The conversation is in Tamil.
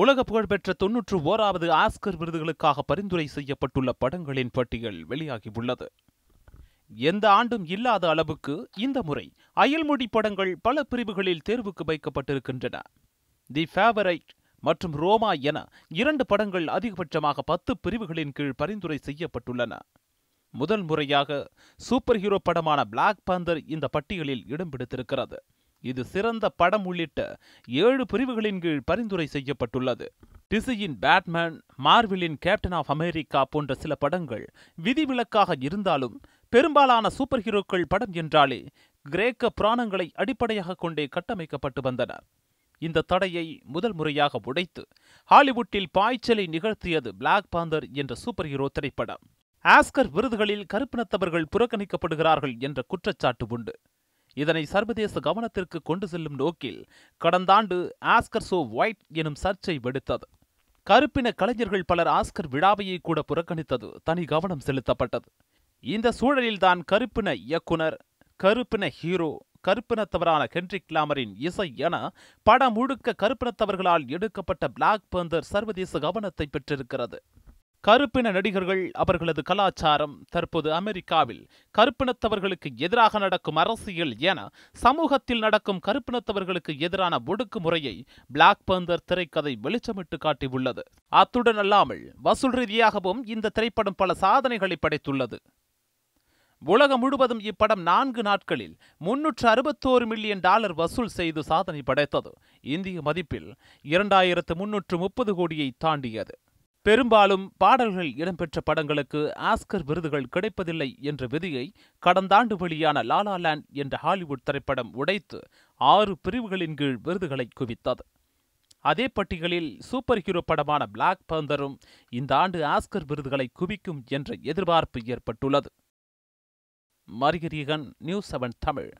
உலக புகழ்பெற்ற தொன்னூற்று ஓராவது ஆஸ்கர் விருதுகளுக்காக பரிந்துரை செய்யப்பட்டுள்ள படங்களின் பட்டியல் வெளியாகியுள்ளது. எந்த ஆண்டும் இல்லாத அளவுக்கு இந்த முறை அயல்மொழி படங்கள் பல பிரிவுகளில் தேர்வுக்கு வைக்கப்பட்டிருக்கின்றன. தி ஃபேவரைட் மற்றும் ரோமா என இரண்டு படங்கள் அதிகபட்சமாக பத்து பிரிவுகளின் கீழ் பரிந்துரை செய்யப்பட்டுள்ளன. முதல் முறையாக சூப்பர் ஹீரோ படமான பிளாக் பாந்தர் இந்த பட்டியலில் இடம் பிடித்திருக்கிறது. இது சிறந்த படம் உள்ளிட்ட ஏழு பிரிவுகளின் கீழ் பரிந்துரை செய்யப்பட்டுள்ளது. டிசியின் பேட்மேன் மார்விலின் கேப்டன் ஆஃப் அமெரிக்கா போன்ற சில படங்கள் விதிவிலக்காக இருந்தாலும் பெரும்பாலான சூப்பர் ஹீரோக்கள் படம் என்றாலே கிரேக்க புராணங்களை அடிப்படையாக கொண்டே கட்டமைக்கப்பட்டு வந்தன. இந்த தடையை முதல் முறையாக உடைத்து ஹாலிவுட்டில் பாய்ச்சலை நிகழ்த்தியது பிளாக் பாந்தர் என்ற சூப்பர் ஹீரோ திரைப்படம். ஆஸ்கர் விருதுகளில் கருப்பினத்தவர்கள் புறக்கணிக்கப்படுகிறார்கள் என்ற குற்றச்சாட்டு உண்டு. இதனை சர்வதேச கவனத்திற்கு கொண்டு செல்லும் நோக்கில் கடந்த ஆண்டு ஆஸ்கர் சோ ஒயிட் எனும் சர்ச்சை வெடித்தது. கருப்பின கலைஞர்கள் பலர் ஆஸ்கர் விழாவையை கூட புறக்கணித்தது. தனி கவனம் செலுத்தப்பட்டது. இந்த சூழலில்தான் கருப்பின இயக்குனர் கருப்பின ஹீரோ கருப்பினத்தவரான ஹென்ரிக் கிளாமரின் இசை என படம் முழுக்க கருப்பினத்தவர்களால் எடுக்கப்பட்ட பிளாக் பந்தர் சர்வதேச கவனத்தை பெற்றிருக்கிறது. கருப்பின நடிகர்கள் அவர்களது கலாச்சாரம் தற்போது அமெரிக்காவில் கருப்பினத்தவர்களுக்கு எதிராக நடக்கும் அரசியல் என சமூகத்தில் நடக்கும் கருப்பினத்தவர்களுக்கு எதிரான ஒடுக்குமுறையை பிளாக் பந்தர் திரைக்கதை வெளிச்சமிட்டு காட்டியுள்ளது. அத்துடன் அல்லாமல் வசூல் ரீதியாகவும் இந்த திரைப்படம் பல சாதனைகளை படைத்துள்ளது. உலகம் முழுவதும் இப்படம் நான்கு நாட்களில் முன்னூற்று அறுபத்தோரு மில்லியன் டாலர் வசூல் செய்து சாதனை படைத்தது. இந்திய மதிப்பில் இரண்டாயிரத்து முன்னூற்று முப்பது கோடியை தாண்டியது. பெரும்பாலும் பாடல்கள் இடம்பெற்ற படங்களுக்கு ஆஸ்கர் விருதுகள் கிடைப்பதில்லை என்ற விதியை கடந்த ஆண்டு வெளியான லாலா லேண்ட் என்ற ஹாலிவுட் திரைப்படம் உடைத்து ஆறு பிரிவுகளின் கீழ் விருதுகளை குவித்தது. அதே பட்டியலில் சூப்பர் ஹீரோ படமான பிளாக் பந்தரும் இந்த ஆண்டு ஆஸ்கர் விருதுகளை குவிக்கும் என்ற எதிர்பார்ப்பு ஏற்பட்டுள்ளது. மரியரியகன் நியூஸ் செவன் தமிழ்.